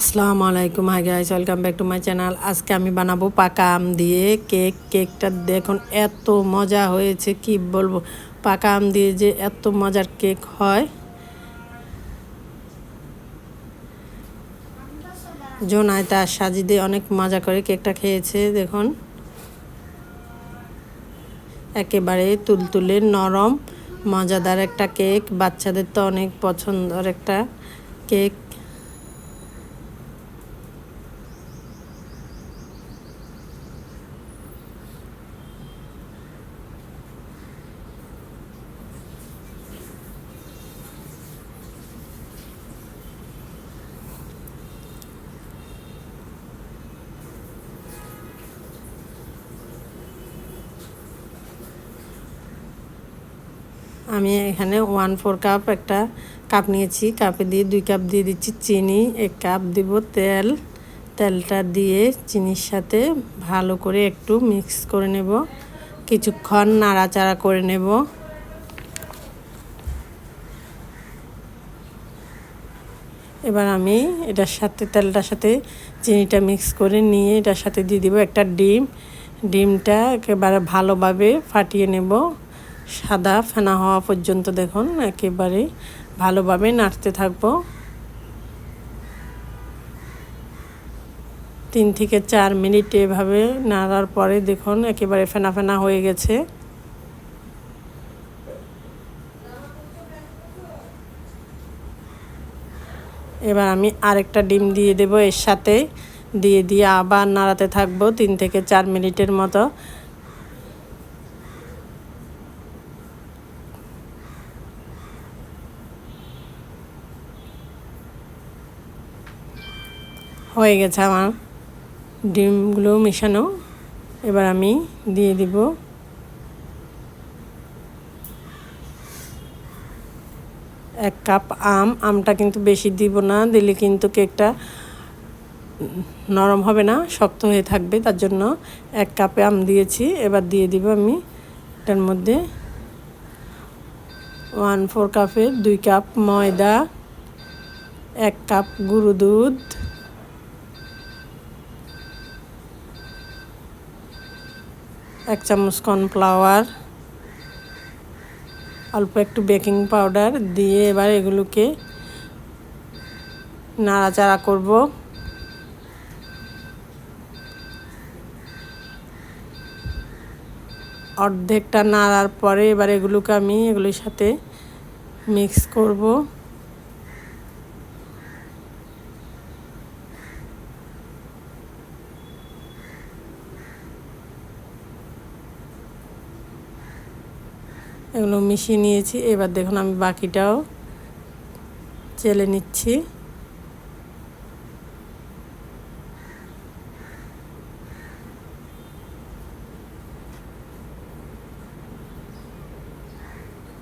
আসসালামু আলাইকুম। Hi guys welcome back to my channel আজকে আমি বানাবো পাকা আম দিয়ে কেক। কেকটা দেখুন, এত মজা হয়েছে, কি বলব? পাকা আম দিয়ে যে এত মজার কেক হয়। জোনায় তার সাজি দিয়ে অনেক মজা করে কেকটা খেয়েছে, দেখুন। একেবারে তুলতুলে, নরম, মজাদার একটা কেক। বাচ্চাদের তো অনেক পছন্দের একটা কেক। আমি এখানে ওয়ান ফোর কাপ একটা কাপ নিয়েছি। কাপে দিয়ে দুই কাপ দিয়ে দিচ্ছি চিনি, এক কাপ দিব তেল। তেলটা দিয়ে চিনির সাথে ভালো করে একটু মিক্স করে নেব। কিছুক্ষণ নাড়াচাড়া করে নেব। এবার আমি এটার সাথে, তেলটার সাথে চিনিটা মিক্স করে নিয়ে এটার সাথে দিয়ে দিব একটা ডিম। ডিমটা একেবারে ভালোভাবে ফাটিয়ে নেব। সাদা ফেনা হওয়া পর্যন্ত দেখুন একেবারে ভালোভাবে নাড়তে থাকব। তিন থেকে চার মিনিট এভাবে নাড়ার পরে দেখুন, একেবারে ফেনা ফেনা হয়ে গেছে। এবার আমি আরেকটা ডিম দিয়ে দেব, এর সাথে। দিয়ে দিয়ে আবার নাড়াতে থাকব তিন থেকে চার মিনিটের মতো। হয়ে গেছে আমার। ডিমগুলো মেশানো। এবার আমি দিয়ে দিব। এক কাপ আম। আমটা কিন্তু বেশি দিব না, দিলে কিন্তু কেকটা নরম হবে না, শক্ত হয়ে থাকবে। তার জন্য এক কাপে আম দিয়েছি। এবার দিয়ে দিব আমি এটার মধ্যে ওয়ান ফোর কাপের দুই কাপ ময়দা, এক কাপ গুঁড়ো দুধ এক চামচ কর্নফ্লাওয়ার, অল্প একটু বেকিং পাউডার দিয়ে এবার এগুলোকে নাড়াচাড়া করব। অর্ধেকটা নাড়ার পরে এবার এগুলোকে আমি এগুলোর সাথে মিক্স করব। এগুলো মিশিয়ে নিয়েছি। এবার দেখুন আমি বাকিটাও চেলে নিচ্ছি।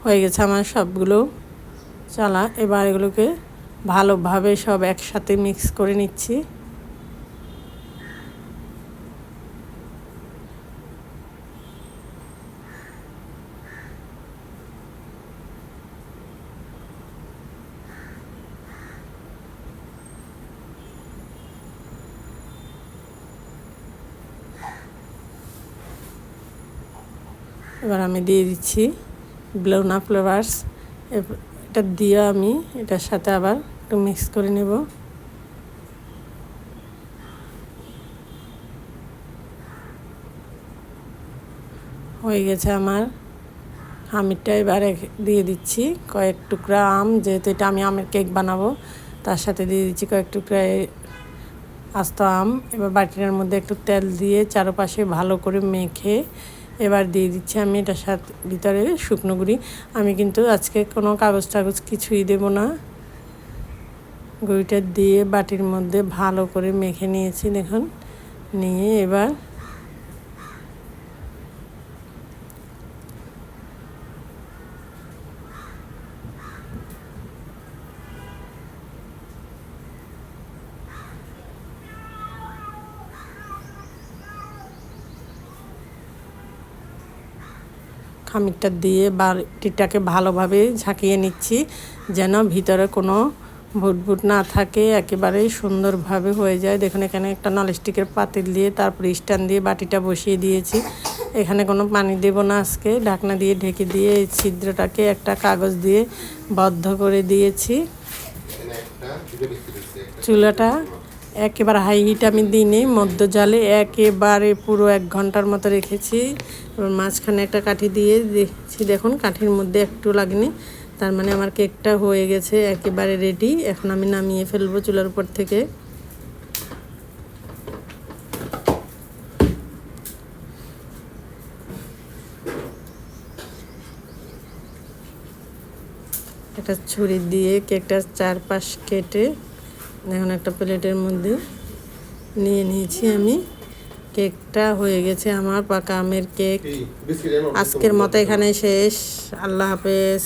হয়ে গেছে আমার সবগুলো চালা। এবার এগুলোকে ভালোভাবে সব একসাথে মিক্স করে নিচ্ছি। এবার আমি দিয়ে দিচ্ছি ব্লাউনা ফ্লেভার্স এটা দিয়ে আমি এটার সাথে আবার একটু মিক্স করে নেব। হয়ে গেছে আমার। আমিরটা এবার দিয়ে দিচ্ছি কয়েক টুকরা আম, যেহেতু এটা আমি আমের কেক বানাবো, তার সাথে দিয়ে দিচ্ছি কয়েক টুকরা আস্ত আম। এবার বাটিটার মধ্যে একটু তেল দিয়ে চারপাশে ভালো করে মেখে এবার দিয়ে দিচ্ছি আমি এটার সাথে ভিতরে শুকনো গুঁড়ি। আমি কিন্তু আজকে কোনো কাগজ টাগজ কিছুই দেব না। গুঁড়িটা দিয়ে বাটির মধ্যে ভালো করে মেখে নিয়েছি, দেখুন। নিয়ে এবার খামিরটা দিয়ে বাটিটাকে ভালোভাবে ঝাঁকিয়ে নিচ্ছি যেন ভিতরে কোনো ভুট ভুট না থাকে একেবারেই সুন্দরভাবে হয়ে যায়। দেখুন এখানে একটা ননস্টিকের পাতিল দিয়ে তারপরে স্ট্যান্ড দিয়ে বাটিটা বসিয়ে দিয়েছি। এখানে কোনো পানি দেব না আজকে। ঢাকনা দিয়ে ঢেকে দিয়ে এই ছিদ্রটাকে একটা কাগজ দিয়ে বদ্ধ করে দিয়েছি। চুলাটা একেবারে হাই হিট আমি দিইনি, মধ্য জালে একেবারে পুরো এক ঘণ্টার মতো রেখেছি। মাঝখানে একটা কাঠি দিয়ে দেখছি, দেখুন কাঠির মধ্যে একটু লাগেনি। তার মানে আমার কেকটা হয়ে গেছে একেবারে রেডি এখন আমি নামিয়ে ফেলব চুলার উপর থেকে। একটা ছুরি দিয়ে কেকটার চারপাশ কেটে এখন একটা প্লেটের মধ্যে নিয়ে নিয়েছি আমি। কেকটা হয়ে গেছে আমার পাকা আমের কেক। আজকের মতো এখানে শেষ। আল্লাহ হাফেজ।